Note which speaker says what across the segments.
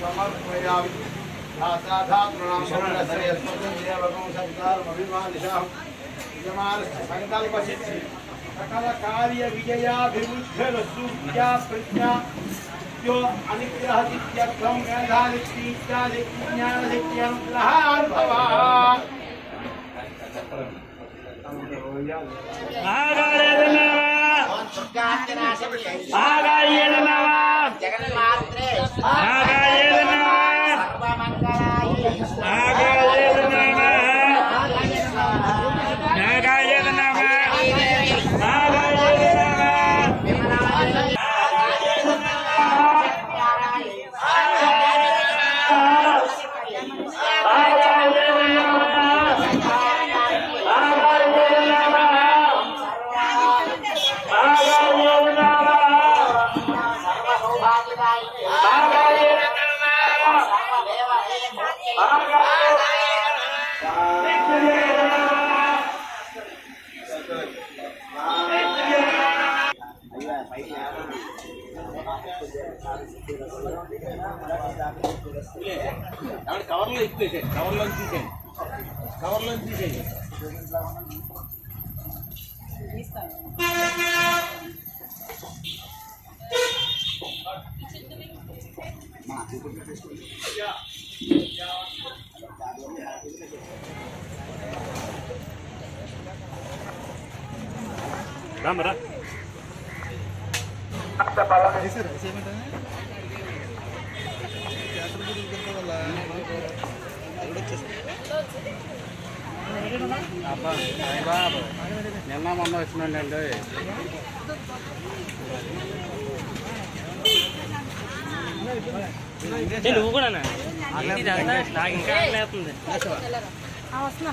Speaker 1: समर्पयामि धाताधातॄणां शरणस्य यस्मद्देवकं सत्कारमभिमानिशाम् यमानस्य सङ्कल्पसिद्धि सकलकार्यविजयाभिवृद्ध्यरस्तु विद्या प्रज्ञा भवा
Speaker 2: జగన్మాత్రే
Speaker 3: కవర్లో ఇచ్చేసే కవర్లో తీసేయండి కవర్లో తీసేయండి రామరా నిన్న మొన్న వచ్చినండి
Speaker 4: నువ్వు కూడా నాకు ఇంకా ఆకలేస్తుంది
Speaker 5: వస్తున్నా.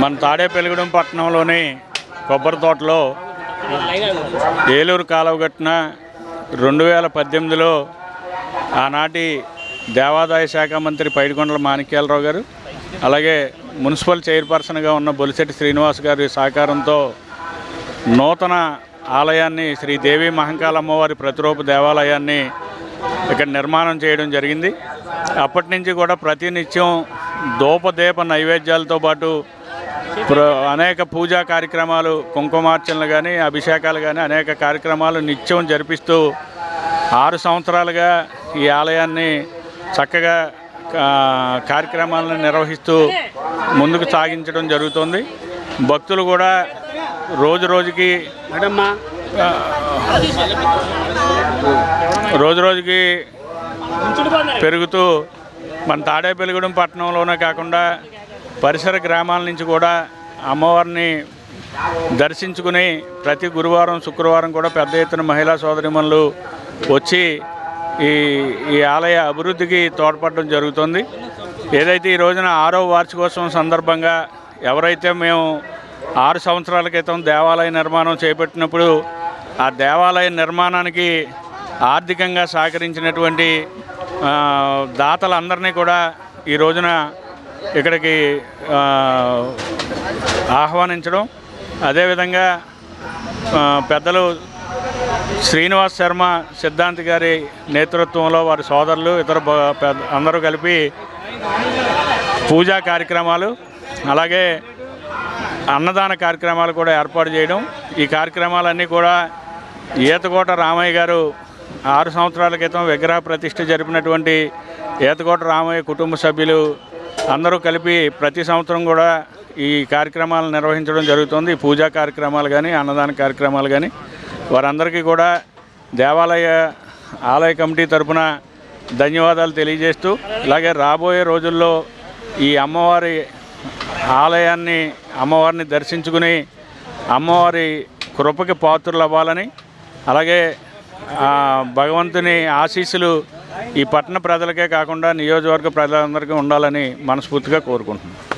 Speaker 6: మన తాడేపల్లిగూడెం పట్టణంలోని కొబ్బరి తోటలో ఏలూరు కాలువగట్టున రెండు వేల పద్దెనిమిదిలో ఆనాటి దేవాదాయ శాఖ మంత్రి పైడికొండల మాణిక్యాలరావు గారు అలాగే మున్సిపల్ చైర్పర్సన్గా ఉన్న బొలిశెట్టి శ్రీనివాస్ గారి సహకారంతో నూతన ఆలయాన్ని శ్రీ దేవి మహంకాళ అమ్మవారి ప్రతిరూప దేవాలయాన్ని ఇక్కడ నిర్మాణం చేయడం జరిగింది. అప్పటి నుంచి కూడా ప్రతినిత్యం దూపదీప నైవేద్యాలతో పాటు అనేక పూజా కార్యక్రమాలు కుంకుమార్చనలు కానీ అభిషేకాలు కానీ అనేక కార్యక్రమాలు నిత్యం జరిపిస్తూ ఆరు సంవత్సరాలుగా ఈ ఆలయాన్ని చక్కగా కార్యక్రమాలను నిర్వహిస్తూ ముందుకు సాగించడం జరుగుతుంది. భక్తులు కూడా రోజు రోజుకి రోజు రోజుకి పెరుగుతూ మన తాడేపల్లిగూడెం పట్టణంలోనే కాకుండా పరిసర గ్రామాల నుంచి కూడా అమ్మవారిని దర్శించుకుని ప్రతి గురువారం శుక్రవారం కూడా పెద్ద ఎత్తున మహిళా సోదరిమణులు వచ్చి ఈ ఈ ఆలయ అభివృద్ధికి తోడ్పడడం జరుగుతుంది. ఏదైతే ఈ రోజున ఆరో వార్షికోత్సవం సందర్భంగా ఎవరైతే మేము ఆరు సంవత్సరాల క్రితం దేవాలయ నిర్మాణం చేపట్టినప్పుడు ఆ దేవాలయ నిర్మాణానికి ఆర్థికంగా సహకరించినటువంటి దాతలందరినీ కూడా ఈ రోజున ఇక్కడికి ఆహ్వానించడం. అదేవిధంగా పెద్దలు శ్రీనివాస్ శర్మ సిద్ధాంతి గారి నేతృత్వంలో వారి సోదరులు ఇతర అందరూ కలిపి పూజా కార్యక్రమాలు అలాగే అన్నదాన కార్యక్రమాలు కూడా ఏర్పాటు చేయడం. ఈ కార్యక్రమాలన్నీ కూడా ఈతకోట రామయ్య గారు ఆరు సంవత్సరాల క్రితం విగ్రహ ప్రతిష్ఠ జరిపినటువంటి ఈతకోట రామయ్య కుటుంబ సభ్యులు అందరూ కలిపి ప్రతి సంవత్సరం కూడా ఈ కార్యక్రమాలు నిర్వహించడం జరుగుతుంది. పూజా కార్యక్రమాలు కానీ అన్నదాన కార్యక్రమాలు కానీ వారందరికీ కూడా దేవాలయ ఆలయ కమిటీ తరపున ధన్యవాదాలు తెలియజేస్తూ ఇలాగే రాబోయే రోజుల్లో ఈ అమ్మవారి ఆలయాన్ని అమ్మవారిని దర్శించుకుని అమ్మవారి కృపకి పాత్రలు అవ్వాలని అలాగే భగవంతుని ఆశీస్సులు ఈ పట్టణ ప్రజలకే కాకుండా నియోజకవర్గ ప్రజలందరికీ ఉండాలని మనస్ఫూర్తిగా కోరుకుంటున్నాను